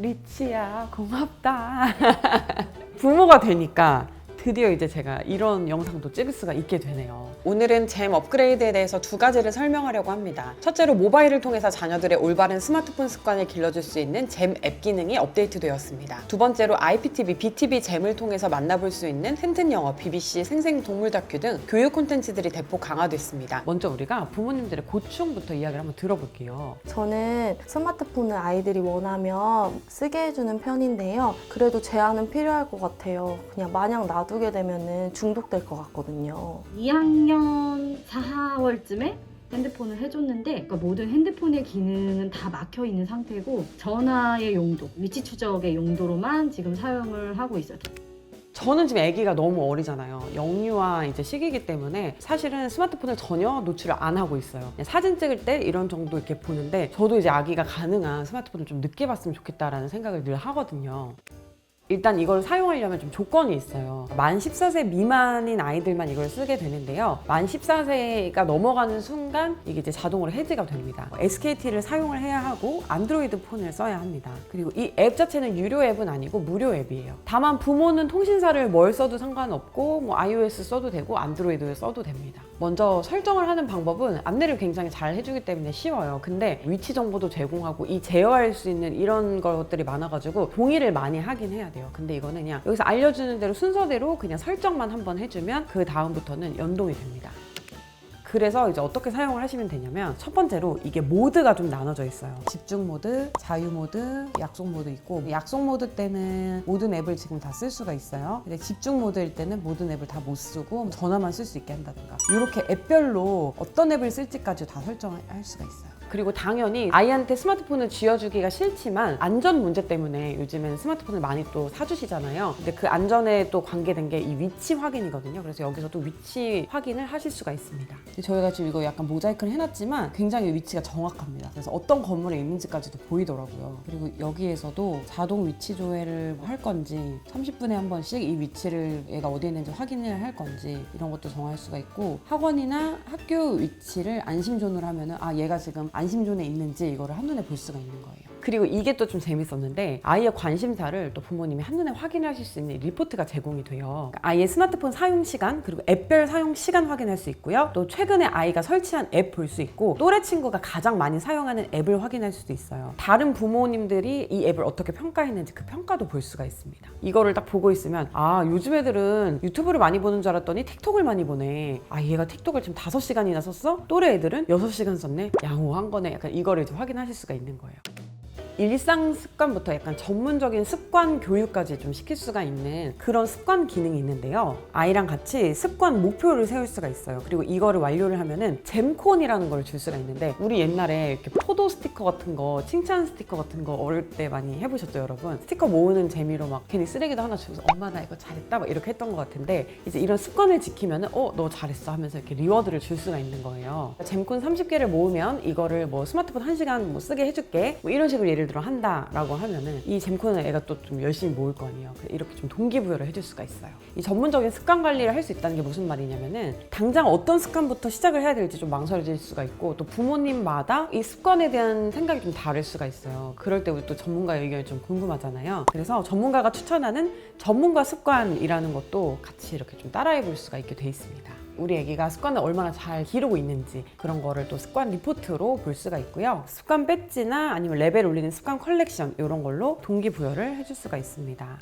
리치야 고맙다. 부모가 되니까 드디어 이제 제가 이런 영상도 찍을 수가 있게 되네요. 오늘은 잼 업그레이드에 대해서 두 가지를 설명하려고 합니다. 첫째로 모바일을 통해서 자녀들의 올바른 스마트폰 습관을 길러줄 수 있는 잼 앱 기능이 업데이트되었습니다. 두 번째로 IPTV, BTV 잼을 통해서 만나볼 수 있는 튼튼 영어, BBC, 생생 동물 다큐 등 교육 콘텐츠들이 대폭 강화됐습니다. 먼저 우리가 부모님들의 고충부터 이야기를 한번 들어볼게요. 저는 스마트폰을 아이들이 원하면 쓰게 해주는 편인데요. 그래도 제한은 필요할 것 같아요. 그냥 마냥 놔두게 되면 중독될 것 같거든요. 2학년 4월쯤에 핸드폰을 해줬는데 그러니까 모든 핸드폰의 기능은 다 막혀 있는 상태고 전화의 용도, 위치 추적의 용도로만 지금 사용을 하고 있어요. 저는 지금 아기가 너무 어리잖아요. 영유아 이제 시기이기 때문에 사실은 스마트폰을 전혀 노출을 안 하고 있어요. 사진 찍을 때 이런 정도 이렇게 보는데 저도 이제 아기가 가능한 스마트폰을 좀 늦게 봤으면 좋겠다라는 생각을 늘 하거든요. 일단 이걸 사용하려면 좀 조건이 있어요. 만 14세 미만인 아이들만 이걸 쓰게 되는데요. 만 14세가 넘어가는 순간 이게 이제 자동으로 해지가 됩니다. SKT를 사용을 해야 하고 안드로이드 폰을 써야 합니다. 그리고 이 앱 자체는 유료 앱은 아니고 무료 앱이에요. 다만 부모는 통신사를 뭘 써도 상관없고 뭐 iOS 써도 되고 안드로이드 써도 됩니다. 먼저 설정을 하는 방법은 안내를 굉장히 잘 해주기 때문에 쉬워요. 근데 위치 정보도 제공하고 이 제어할 수 있는 이런 것들이 많아가지고 동의를 많이 하긴 해야 돼요. 근데 이거는 그냥 여기서 알려주는 대로 순서대로 그냥 설정만 한번 해주면 그 다음부터는 연동이 됩니다. 그래서 이제 어떻게 사용을 하시면 되냐면 첫 번째로 이게 모드가 좀 나눠져 있어요. 집중 모드, 자유 모드, 약속 모드 있고 약속 모드 때는 모든 앱을 지금 다 쓸 수가 있어요. 근데 집중 모드일 때는 모든 앱을 다 못 쓰고 전화만 쓸 수 있게 한다든가 이렇게 앱별로 어떤 앱을 쓸지까지 다 설정할 수가 있어요. 그리고 당연히 아이한테 스마트폰을 쥐어주기가 싫지만 안전 문제 때문에 요즘엔 스마트폰을 많이 또 사주시잖아요. 근데 그 안전에 또 관계된 게 이 위치 확인이거든요. 그래서 여기서도 위치 확인을 하실 수가 있습니다. 저희가 지금 이거 약간 모자이크를 해놨지만 굉장히 위치가 정확합니다. 그래서 어떤 건물에 있는지까지도 보이더라고요. 그리고 여기에서도 자동 위치 조회를 할 건지 30분에 한 번씩 이 위치를 얘가 어디에 있는지 확인을 할 건지 이런 것도 정할 수가 있고 학원이나 학교 위치를 안심존으로 하면은 아 얘가 지금 안심존에 있는지 이거를 한눈에 볼 수가 있는 거예요. 그리고 이게 또 좀 재밌었는데 아이의 관심사를 또 부모님이 한눈에 확인하실 수 있는 리포트가 제공이 돼요. 그러니까 아이의 스마트폰 사용 시간 그리고 앱별 사용 시간 확인할 수 있고요. 또 최근에 아이가 설치한 앱 볼 수 있고 또래 친구가 가장 많이 사용하는 앱을 확인할 수도 있어요. 다른 부모님들이 이 앱을 어떻게 평가했는지 그 평가도 볼 수가 있습니다. 이거를 딱 보고 있으면 아 요즘 애들은 유튜브를 많이 보는 줄 알았더니 틱톡을 많이 보네. 아 얘가 틱톡을 지금 5시간이나 썼어? 또래 애들은 6시간 썼네. 양호한 거네. 약간 이거를 이제 확인하실 수가 있는 거예요. 일상 습관부터 약간 전문적인 습관 교육까지 좀 시킬 수가 있는 그런 습관 기능이 있는데요. 아이랑 같이 습관 목표를 세울 수가 있어요. 그리고 이거를 완료를 하면은 잼콘이라는 걸 줄 수가 있는데 우리 옛날에 이렇게 포도 스티커 같은 거, 칭찬 스티커 같은 거 어릴 때 많이 해보셨죠, 여러분? 스티커 모으는 재미로 막 괜히 쓰레기도 하나 주면서 엄마 나 이거 잘했다 막 이렇게 했던 것 같은데 이제 이런 습관을 지키면은 어 너 잘했어 하면서 이렇게 리워드를 줄 수가 있는 거예요. 잼콘 30개를 모으면 이거를 뭐 스마트폰 1시간 뭐 쓰게 해줄게 뭐 이런 식으로 예를 들어 한다라고 하면은 이 잼콘을 애가 또 좀 열심히 모을 거 아니에요. 이렇게 좀 동기부여를 해줄 수가 있어요. 이 전문적인 습관 관리를 할 수 있다는 게 무슨 말이냐면은 당장 어떤 습관부터 시작을 해야 될지 좀 망설여질 수가 있고 또 부모님마다 이 습관에 대한 생각이 좀 다를 수가 있어요. 그럴 때 우리 또 전문가의 의견이 좀 궁금하잖아요. 그래서 전문가가 추천하는 전문가 습관이라는 것도 같이 이렇게 좀 따라해 볼 수가 있게 돼 있습니다. 우리 애기가 습관을 얼마나 잘 기르고 있는지 그런 거를 또 습관 리포트로 볼 수가 있고요. 습관 배지나 아니면 레벨 올리는 습관 컬렉션 이런 걸로 동기부여를 해줄 수가 있습니다.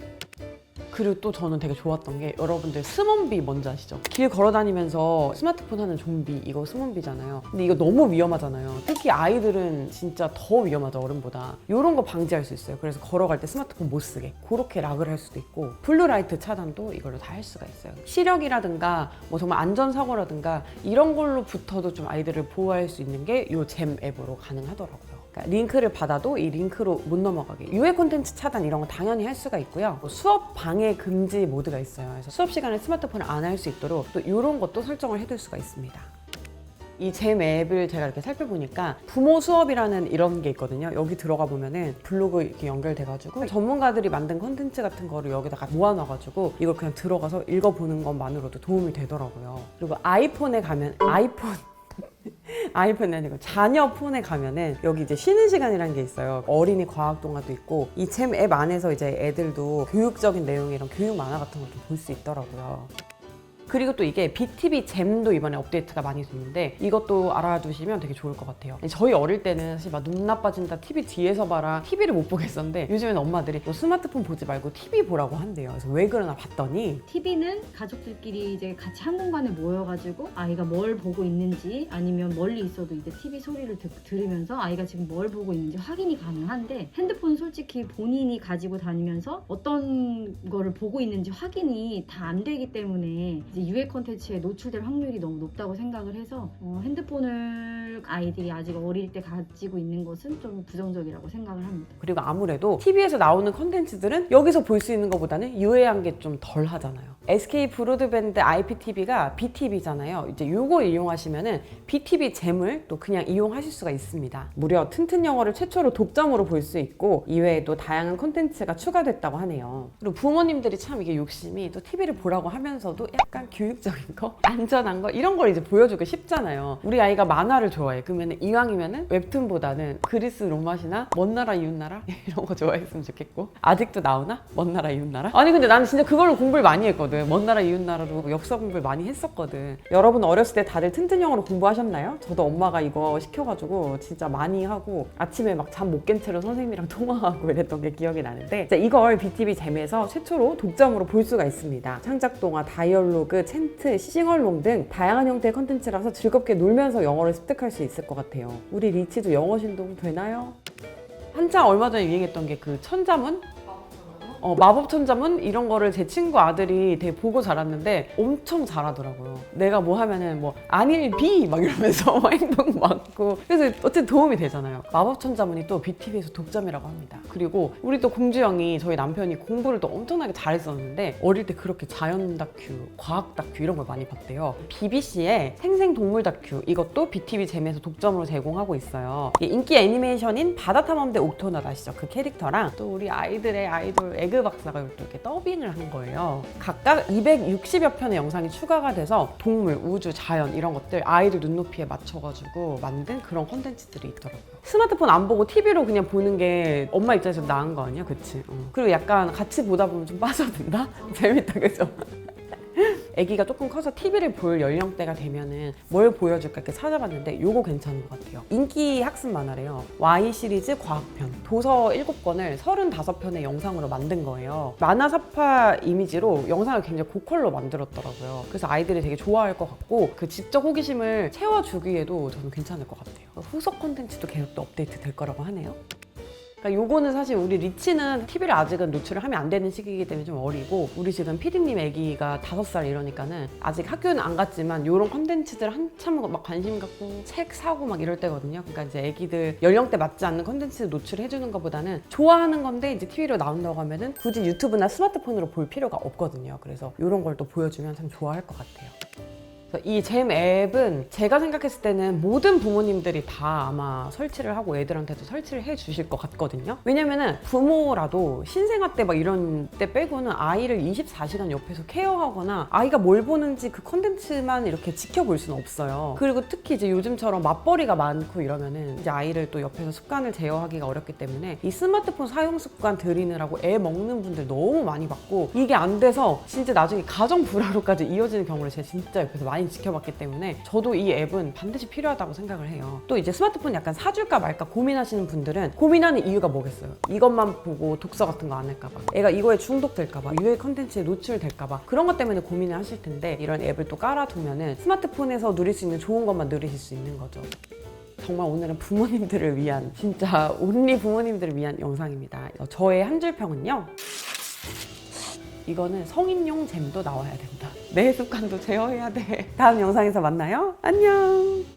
그리고 또 저는 되게 좋았던 게 여러분들 스몬비 뭔지 아시죠? 길 걸어 다니면서 스마트폰 하는 좀비 이거 스몬비잖아요. 근데 이거 너무 위험하잖아요. 특히 아이들은 진짜 더 위험하죠 어른보다. 이런 거 방지할 수 있어요. 그래서 걸어갈 때 스마트폰 못 쓰게 그렇게 락을 할 수도 있고 블루라이트 차단도 이걸로 다 할 수가 있어요. 시력이라든가 뭐 정말 안전 사고라든가 이런 걸로부터도 좀 아이들을 보호할 수 있는 게 이 잼 앱으로 가능하더라고요. 그러니까 링크를 받아도 이 링크로 못 넘어가게 유해 콘텐츠 차단 이런 거 당연히 할 수가 있고요 뭐 수업 방해 금지 모드가 있어요 그래서 수업 시간에 스마트폰을 안 할 수 있도록 또 이런 것도 설정을 해둘 수가 있습니다 이잼 앱을 제가 이렇게 살펴보니까 부모 수업이라는 이런 게 있거든요. 여기 들어가 보면은 블로그 이렇게 연결돼가지고 전문가들이 만든 컨텐츠 같은 거를 여기다가 모아놔가지고 이걸 그냥 들어가서 읽어보는 것만으로도 도움이 되더라고요. 그리고 아이폰에 가면 아이폰 아이폰이 아니고 자녀 폰에 가면은 여기 이제 쉬는 시간이라는 게 있어요. 어린이 과학 동화도 있고 이잼앱 안에서 이제 애들도 교육적인 내용이랑 교육 만화 같은 걸 좀 볼 수 있더라고요. 그리고 또 이게 BTV 잼도 이번에 업데이트가 많이 됐는데 이것도 알아두시면 되게 좋을 것 같아요. 저희 어릴 때는 사실 막 눈 나빠진다, TV 뒤에서 봐라, TV를 못 보겠었는데 요즘에는 엄마들이 너 스마트폰 보지 말고 TV 보라고 한대요. 그래서 왜 그러나 봤더니 TV는 가족들끼리 이제 같이 한 공간에 모여가지고 아이가 뭘 보고 있는지 아니면 멀리 있어도 이제 TV 소리를 듣, 들으면서 아이가 지금 뭘 보고 있는지 확인이 가능한데 핸드폰 솔직히 본인이 가지고 다니면서 어떤 거를 보고 있는지 확인이 다 안 되기 때문에 이제 유해 콘텐츠에 노출될 확률이 너무 높다고 생각을 해서 어, 핸드폰을 아이들이 아직 어릴 때 가지고 있는 것은 좀 부정적이라고 생각을 합니다. 그리고 아무래도 TV에서 나오는 컨텐츠들은 여기서 볼 수 있는 것보다는 유해한 게 좀 덜 하잖아요. SK 브로드밴드 IPTV가 BTV잖아요. 이제 요거 이용하시면은 BTV 잼을 또 그냥 이용하실 수가 있습니다. 무려 튼튼 영어를 최초로 독점으로 볼 수 있고 이외에도 다양한 컨텐츠가 추가됐다고 하네요. 그리고 부모님들이 참 이게 욕심이 또 TV를 보라고 하면서도 약간 교육적인 거, 안전한 거 이런 걸 이제 보여주고 싶잖아요. 우리 아이가 만화를 좋아해. 그러면 이왕이면은 웹툰보다는 그리스 로마시나 먼 나라 이웃 나라 이런 거 좋아했으면 좋겠고 아직도 나오나? 먼 나라 이웃 나라? 아니 근데 나는 진짜 그걸로 공부를 많이 했거든. 먼 나라 이웃 나라로 역사 공부를 많이 했었거든. 여러분 어렸을 때 다들 튼튼 영어로 공부하셨나요? 저도 엄마가 이거 시켜가지고 진짜 많이 하고 아침에 막 잠 못 깬 채로 선생님이랑 통화하고 이랬던 게 기억이 나는데 이걸 BTV 잼에서 최초로 독점으로 볼 수가 있습니다. 창작 동화, 다이얼로그, 챈트, 싱얼롱 등 다양한 형태의 컨텐츠라서 즐겁게 놀면서 영어를 습득할 수 있을 것 같아요. 우리 리치도 영어 신동 되나요? 한창 얼마 전에 유행했던 게 그 천자문? 어, 마법 천자문 이런 거를 제 친구 아들이 되게 보고 자랐는데 엄청 잘하더라고요. 내가 뭐 하면은 뭐 안일 비막 이러면서 행동 많고 그래서 어쨌든 도움이 되잖아요. 마법 천자문이 또 BTV에서 독점이라고 합니다. 그리고 우리 또 공주영이 저희 남편이 공부를 또 엄청나게 잘했었는데 어릴 때 그렇게 자연 다큐, 과학 다큐 이런 걸 많이 봤대요. BBC의 생생 동물 다큐 이것도 BTV 잼에서 독점으로 제공하고 있어요. 이 인기 애니메이션인 바다탐험대 옥토넛 아시죠? 그 캐릭터랑 또 우리 아이들의 아이돌 에그 박사가 또 이렇게 더빙을 한 거예요. 각각 260여 편의 영상이 추가가 돼서 동물, 우주, 자연 이런 것들 아이들 눈높이에 맞춰가지고 만든 그런 컨텐츠들이 있더라고요. 스마트폰 안 보고 TV로 그냥 보는 게 엄마 입장에서 나은 거 아니야? 그치? 어. 그리고 약간 같이 보다 보면 좀 빠져든다? 재밌다, 그죠? 아기가 조금 커서 TV를 볼 연령대가 되면은 뭘 보여줄까 이렇게 찾아봤는데 요거 괜찮은 것 같아요. 인기 학습 만화래요. Y 시리즈 과학편. 도서 7권을 35편의 영상으로 만든 거예요. 만화 사파 이미지로 영상을 굉장히 고퀄로 만들었더라고요. 그래서 아이들이 되게 좋아할 것 같고 그 지적 호기심을 채워주기에도 저는 괜찮을 것 같아요. 후속 콘텐츠도 계속 또 업데이트 될 거라고 하네요. 그러니까 요거는 사실 우리 리치는 TV를 아직은 노출을 하면 안 되는 시기이기 때문에 좀 어리고 우리 지금 피디님 아기가 다섯 살 이러니까는 아직 학교는 안 갔지만 요런 컨텐츠들 한참 막 관심 갖고 책 사고 막 이럴 때거든요. 그러니까 이제 아기들 연령대 맞지 않는 컨텐츠 노출을 해주는 것보다는 좋아하는 건데 이제 TV로 나온다고 하면은 굳이 유튜브나 스마트폰으로 볼 필요가 없거든요. 그래서 요런 걸 또 보여주면 참 좋아할 것 같아요. 이잼 앱은 제가 생각했을 때는 모든 부모님들이 다 아마 설치를 하고 애들한테도 설치를 해 주실 것 같거든요. 왜냐면은 부모라도 신생아 때 막 이런 때 빼고는 아이를 24시간 옆에서 케어하거나 아이가 뭘 보는지 그 컨텐츠만 이렇게 지켜볼 수는 없어요. 그리고 특히 이제 요즘처럼 맞벌이가 많고 이러면은 이제 아이를 또 옆에서 습관을 제어하기가 어렵기 때문에 이 스마트폰 사용 습관 들이느라고 애 먹는 분들 너무 많이 봤고 이게 안 돼서 진짜 나중에 가정 불화로까지 이어지는 경우를 제가 진짜 옆에서 많이 지켜봤기 때문에 저도 이 앱은 반드시 필요하다고 생각을 해요. 또 이제 스마트폰 약간 사줄까 말까 고민하시는 분들은 고민하는 이유가 뭐겠어요? 이것만 보고 독서 같은 거 안 할까봐 애가 이거에 중독될까봐 유해 컨텐츠에 노출될까봐 그런 것 때문에 고민을 하실 텐데 이런 앱을 또 깔아두면은 스마트폰에서 누릴 수 있는 좋은 것만 누리실 수 있는 거죠. 정말 오늘은 부모님들을 위한 진짜 온리 부모님들을 위한 영상입니다. 저의 한 줄 평은요. 이거는 성인용 잼도 나와야 된다. 내 습관도 제어해야 돼. 다음 영상에서 만나요. 안녕.